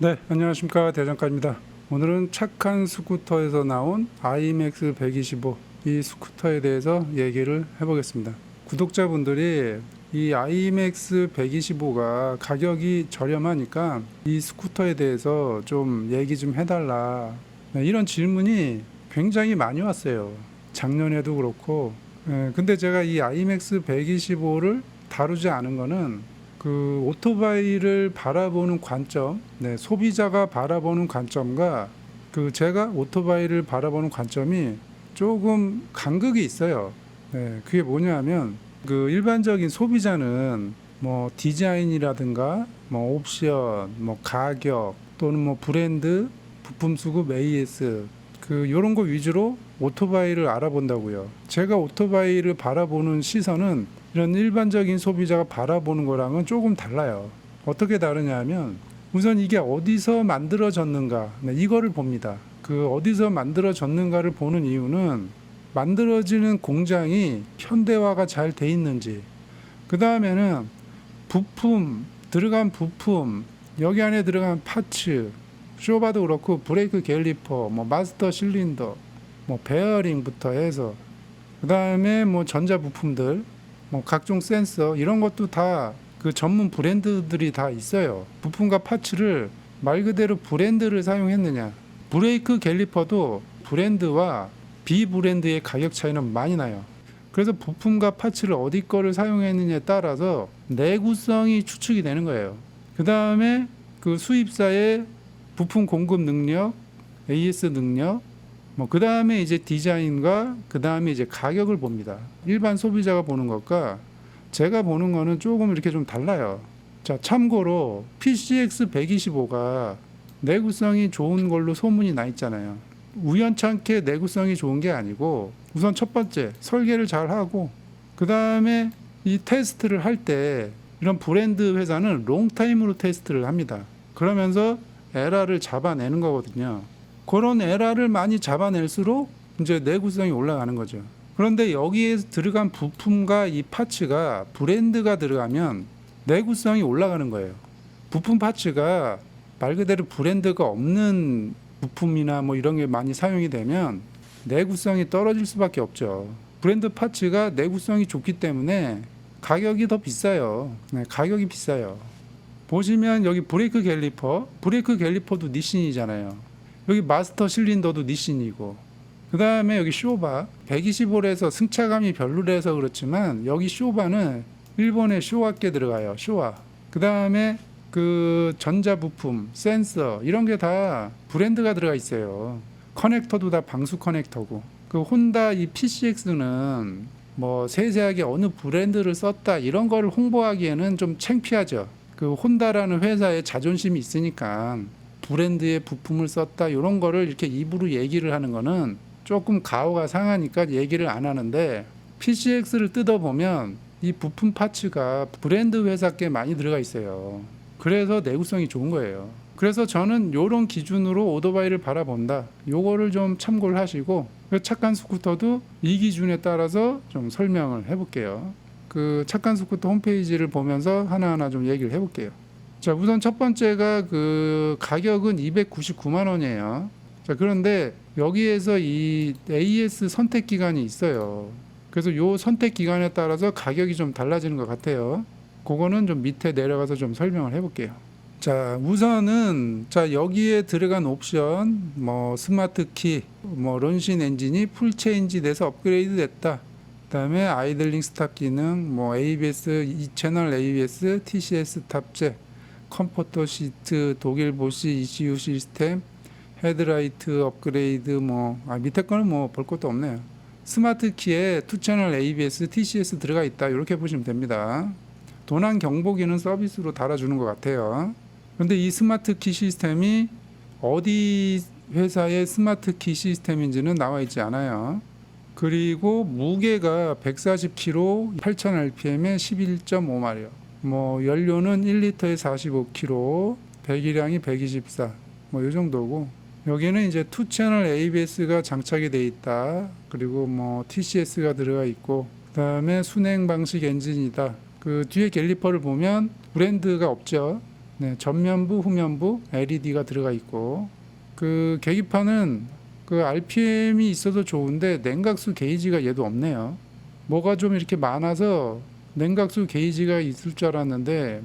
네, 안녕하십니까 대장가입니다. 오늘은 착한 스쿠터에서 나온 IMAX 125 이 스쿠터에 대해서 얘기를 해보겠습니다. 구독자분들이 이 IMAX 125가 가격이 저렴하니까 이 스쿠터에 대해서 좀 얘기 좀 해달라 네, 이런 질문이 굉장히 많이 왔어요. 작년에도 그렇고 예, 근데 제가 이 IMAX 125를 다루지 않은 거는 그 오토바이를 바라보는 관점, 네, 소비자가 바라보는 관점과 그 제가 오토바이를 바라보는 관점이 조금 간극이 있어요. 네, 그게 뭐냐면 그 일반적인 소비자는 뭐 디자인이라든가 뭐 옵션, 뭐 가격 또는 뭐 브랜드, 부품 수급 AS 그 요런 거 위주로 오토바이를 알아본다고요. 제가 오토바이를 바라보는 시선은 이런 일반적인 소비자가 바라보는 거랑은 조금 달라요. 어떻게 다르냐면 우선 이게 어디서 만들어졌는가 네, 이거를 봅니다. 그 어디서 만들어졌는가를 보는 이유는 만들어지는 공장이 현대화가 잘 돼 있는지 그 다음에는 부품 들어간 부품 여기 안에 들어간 파츠 쇼바도 그렇고 브레이크 갤리퍼 뭐 마스터 실린더 뭐 베어링부터 해서 그 다음에 뭐 전자 부품들 뭐 각종 센서 이런 것도 다 그 전문 브랜드들이 다 있어요. 부품과 파츠를 말 그대로 브랜드를 사용했느냐. 브레이크 갤리퍼도 브랜드와 비브랜드의 가격 차이는 많이 나요. 그래서 부품과 파츠를 어디 거를 사용했느냐에 따라서 내구성이 추측이 되는 거예요. 그 다음에 그 수입사의 부품 공급 능력, AS 능력, 뭐 그 다음에 이제 디자인과 그 다음에 이제 가격을 봅니다. 일반 소비자가 보는 것과 제가 보는 거는 조금 이렇게 좀 달라요. 자 참고로 PCX 125가 내구성이 좋은 걸로 소문이 나 있잖아요. 우연찮게 내구성이 좋은 게 아니고 우선 첫 번째 설계를 잘 하고 그 다음에 이 테스트를 할 때 이런 브랜드 회사는 롱타임으로 테스트를 합니다. 그러면서 에러를 잡아내는 거거든요. 그런 에러를 많이 잡아낼수록 이제 내구성이 올라가는 거죠. 그런데 여기에 들어간 부품과 이 파츠가 브랜드가 들어가면 내구성이 올라가는 거예요. 부품 파츠가 말 그대로 브랜드가 없는 부품이나 뭐 이런 게 많이 사용이 되면 내구성이 떨어질 수밖에 없죠. 브랜드 파츠가 내구성이 좋기 때문에 가격이 더 비싸요. 네, 가격이 비싸요. 보시면 여기 브레이크 갤리퍼, 브레이크 갤리퍼도 니신이잖아요. 여기 마스터 실린더도 니신이고, 그 다음에 여기 쇼바, 125에서 승차감이 별로라서 그렇지만 여기 쇼바는 일본의 쇼와께 들어가요. 쇼와. 그 다음에 그 전자 부품, 센서 이런 게 다 브랜드가 들어가 있어요. 커넥터도 다 방수 커넥터고. 그 혼다 이 PCX는 뭐 세세하게 어느 브랜드를 썼다 이런 걸 홍보하기에는 좀 창피하죠. 그 혼다라는 회사의 자존심이 있으니까 브랜드의 부품을 썼다 이런 거를 이렇게 입으로 얘기를 하는 거는 조금 가오가 상하니까 얘기를 안 하는데 PCX를 뜯어 보면 이 부품 파츠가 브랜드 회사께 많이 들어가 있어요. 그래서 내구성이 좋은 거예요. 그래서 저는 이런 기준으로 오토바이를 바라본다. 요거를 좀 참고를 하시고 그 착한 스쿠터도 이 기준에 따라서 좀 설명을 해볼게요. 그 착한 스쿠터 홈페이지를 보면서 하나하나 좀 얘기를 해볼게요. 자, 우선 첫 번째가 그 가격은 299만 원이에요. 자, 그런데 여기에서 이 AS 선택 기간이 있어요. 그래서 요 선택 기간에 따라서 가격이 좀 달라지는 것 같아요. 그거는 좀 밑에 내려가서 좀 설명을 해볼게요. 자, 우선은 자 여기에 들어간 옵션, 뭐 스마트 키, 뭐 런신 엔진이 풀 체인지 돼서 업그레이드 됐다. 그다음에 아이들링 스탑 기능, 뭐 ABS 2 채널 ABS, TCS 탑재, 컴포터 시트, 독일 보시 ECU 시스템, 헤드라이트 업그레이드 뭐 아, 밑에 거는 뭐 볼 것도 없네요. 스마트 키에 투 채널 ABS, TCS 들어가 있다. 이렇게 보시면 됩니다. 도난 경보기는 서비스로 달아주는 것 같아요. 그런데 이 스마트 키 시스템이 어디 회사의 스마트 키 시스템인지는 나와 있지 않아요. 그리고 무게가 140kg, 8,000rpm에 11.5마력. 뭐 연료는 1리터에 45kg, 배기량이 124. 뭐 이 정도고. 여기는 이제 투 채널 ABS가 장착이 돼 있다. 그리고 뭐 TCS가 들어가 있고 그다음에 순행 방식 엔진이다. 그 뒤에 갤리퍼를 보면 브랜드가 없죠. 네, 전면부, 후면부 LED가 들어가 있고 그 계기판은 그 RPM이 있어도 좋은데 냉각수 게이지가 얘도 없네요. 뭐가 좀 이렇게 많아서 냉각수 게이지가 있을 줄 알았는데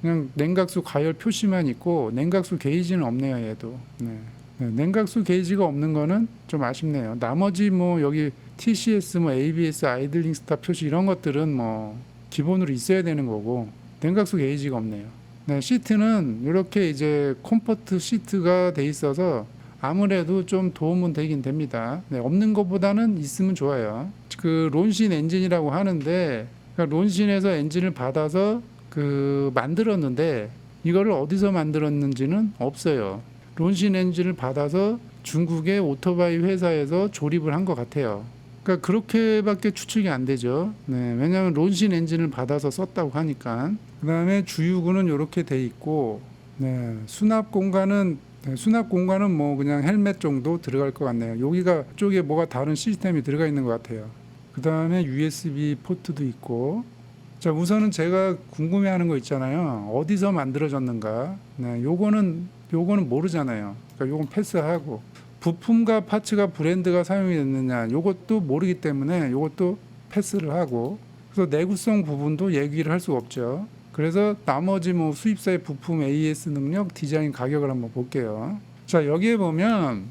그냥 냉각수 가열 표시만 있고 냉각수 게이지는 없네요, 얘도. 네. 네, 냉각수 게이지가 없는 거는 좀 아쉽네요. 나머지 뭐 여기 TCS, 뭐 ABS, 아이들링 스타 표시 이런 것들은 뭐 기본으로 있어야 되는 거고 냉각수 게이지가 없네요. 네, 시트는 이렇게 이제 컴포트 시트가 돼 있어서 아무래도 좀 도움은 되긴 됩니다. 네, 없는 것보다는 있으면 좋아요. 그 론신 엔진이라고 하는데 그러니까 론신에서 엔진을 받아서 그 만들었는데 이거를 어디서 만들었는지는 없어요. 론신 엔진을 받아서 중국의 오토바이 회사에서 조립을 한 것 같아요. 그러니까 그렇게밖에 추측이 안 되죠. 네, 왜냐하면 론신 엔진을 받아서 썼다고 하니까. 그 다음에 주유구는 이렇게 돼 있고, 네, 수납 공간은 네, 수납 공간은 뭐 그냥 헬멧 정도 들어갈 것 같네요. 여기가 쪽에 뭐가 다른 시스템이 들어가 있는 것 같아요. 그 다음에 USB 포트도 있고. 자, 우선은 제가 궁금해하는 거 있잖아요. 어디서 만들어졌는가? 네, 요거는 요거는 모르잖아요. 그러니까 요건 패스하고 부품과 파츠가 브랜드가 사용이 됐느냐 요것도 모르기 때문에 요것도 패스를 하고 그래서 내구성 부분도 얘기를 할 수가 없죠. 그래서 나머지 뭐 수입사의 부품 AS 능력, 디자인 가격을 한번 볼게요. 자 여기에 보면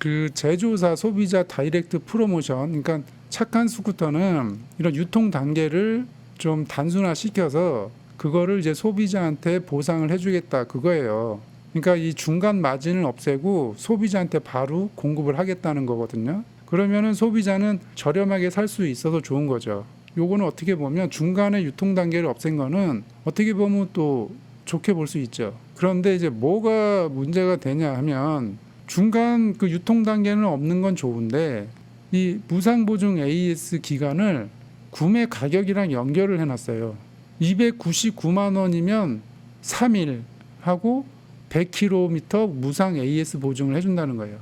그 제조사 소비자 다이렉트 프로모션, 그러니까 착한 스쿠터는 이런 유통 단계를 좀 단순화 시켜서 그거를 이제 소비자한테 보상을 해주겠다 그거예요. 그러니까 이 중간 마진을 없애고 소비자한테 바로 공급을 하겠다는 거거든요. 그러면은 소비자는 저렴하게 살 수 있어서 좋은 거죠. 요거는 어떻게 보면 중간에 유통 단계를 없앤 거는 어떻게 보면 또 좋게 볼 수 있죠. 그런데 이제 뭐가 문제가 되냐 하면 중간 그 유통 단계는 없는 건 좋은데 이 무상 보증 AS 기간을 구매 가격이랑 연결을 해놨어요. 299만 원이면 3일 하고 100km 무상 AS 보증을 해준다는 거예요.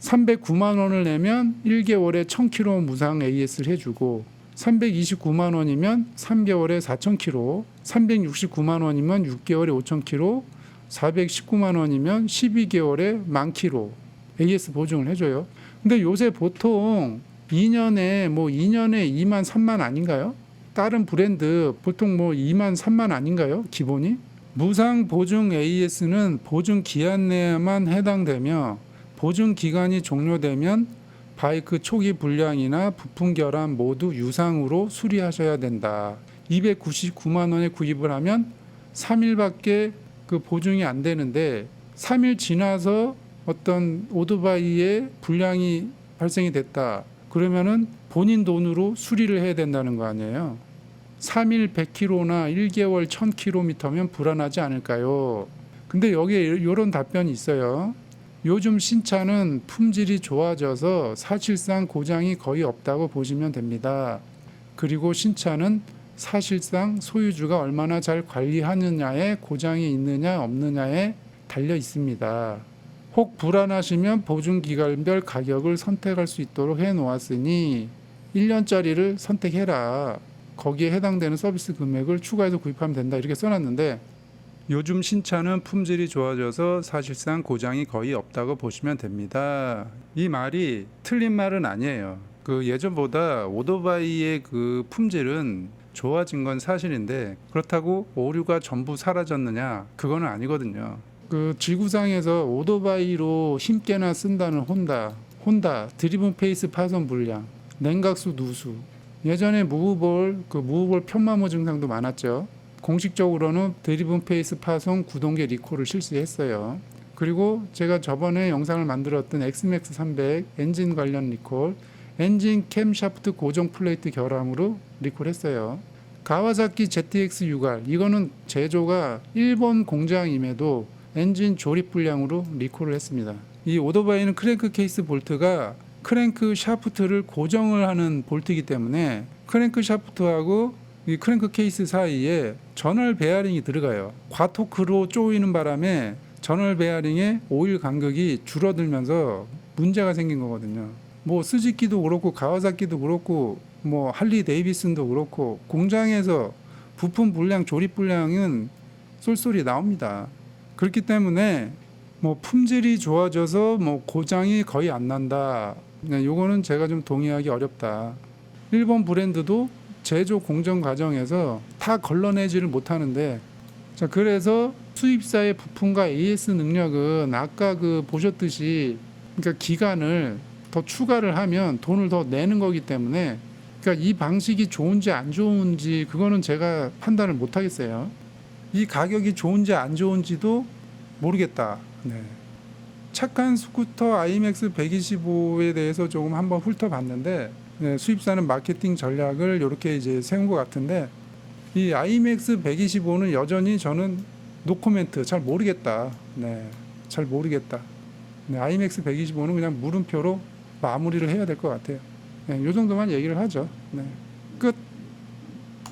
309만 원을 내면 1개월에 1000km 무상 AS를 해주고 329만 원이면 3개월에 4000km, 369만 원이면 6개월에 5000km, 419만 원이면 12개월에 1만 km AS 보증을 해줘요. 근데 요새 보통 2년에 뭐 2년에 2만 3만 아닌가요? 다른 브랜드 보통 뭐 2만 3만 아닌가요? 기본이? 무상 보증 AS는 보증 기한 내에만 해당되며 보증 기간이 종료되면 바이크 초기 불량이나 부품 결함 모두 유상으로 수리하셔야 된다. 299만 원에 구입을 하면 3일밖에 그 보증이 안 되는데 3일 지나서 어떤 오토바이에 불량이 발생이 됐다. 그러면은 본인 돈으로 수리를 해야 된다는 거 아니에요. 3일 100km나 1개월 1000km면 불안하지 않을까요? 근데 여기에 이런 답변이 있어요. 요즘 신차는 품질이 좋아져서 사실상 고장이 거의 없다고 보시면 됩니다. 그리고 신차는 사실상 소유주가 얼마나 잘 관리하느냐에 고장이 있느냐 없느냐에 달려 있습니다. 혹 불안하시면 보증 기간별 가격을 선택할 수 있도록 해 놓았으니 1년짜리를 선택해라. 거기에 해당되는 서비스 금액을 추가해서 구입하면 된다. 이렇게 써놨는데 요즘 신차는 품질이 좋아져서 사실상 고장이 거의 없다고 보시면 됩니다. 이 말이 틀린 말은 아니에요. 그 예전보다 오토바이의 그 품질은 좋아진 건 사실인데 그렇다고 오류가 전부 사라졌느냐? 그거는 아니거든요. 그 지구상에서 오토바이로 힘께나 쓴다는 혼다, 혼다 드리븐 페이스 파손 불량, 냉각수 누수. 예전에 무브볼 그 무브볼 편마모 증상도 많았죠. 공식적으로는 드리븐 페이스 파손 구동계 리콜을 실시했어요. 그리고 제가 저번에 영상을 만들었던 엑스맥스 300 엔진 관련 리콜, 엔진 캠 샤프트 고정 플레이트 결함으로 리콜했어요. 가와사키 ZX 6R 이거는 제조가 일본 공장임에도 엔진 조립 불량으로 리콜을 했습니다. 이 오토바이는 크랭크 케이스 볼트가 크랭크 샤프트를 고정을 하는 볼트이기 때문에 크랭크 샤프트하고 이 크랭크 케이스 사이에 전월 베어링이 들어가요. 과토크로 쪼이는 바람에 전월 베어링의 오일 간격이 줄어들면서 문제가 생긴 거거든요. 뭐 스즈키도 그렇고 가와사키도 그렇고 뭐 할리 데이비슨도 그렇고 공장에서 부품 불량 조립 불량은 쏠쏠이 나옵니다. 그렇기 때문에 뭐 품질이 좋아져서 뭐 고장이 거의 안 난다. 네, 요거는 제가 좀 동의하기 어렵다. 일본 브랜드도 제조 공정 과정에서 다 걸러내지를 못하는데 자 그래서 수입사의 부품과 AS 능력은 아까 그 보셨듯이 그러니까 기간을 더 추가를 하면 돈을 더 내는 거기 때문에 그러니까 이 방식이 좋은지 안 좋은지 그거는 제가 판단을 못 하겠어요. 이 가격이 좋은지 안 좋은지도 모르겠다. 네. 착한 스쿠터 IMAX 125에 대해서 조금 한번 훑어봤는데 네, 수입사는 마케팅 전략을 이렇게 이제 세운 것 같은데 이 IMAX 125는 여전히 저는 노코멘트 잘 모르겠다. 네, 잘 모르겠다. 네, IMAX 125는 그냥 물음표로 마무리를 해야 될 것 같아요. 네, 이 정도만 얘기를 하죠. 네.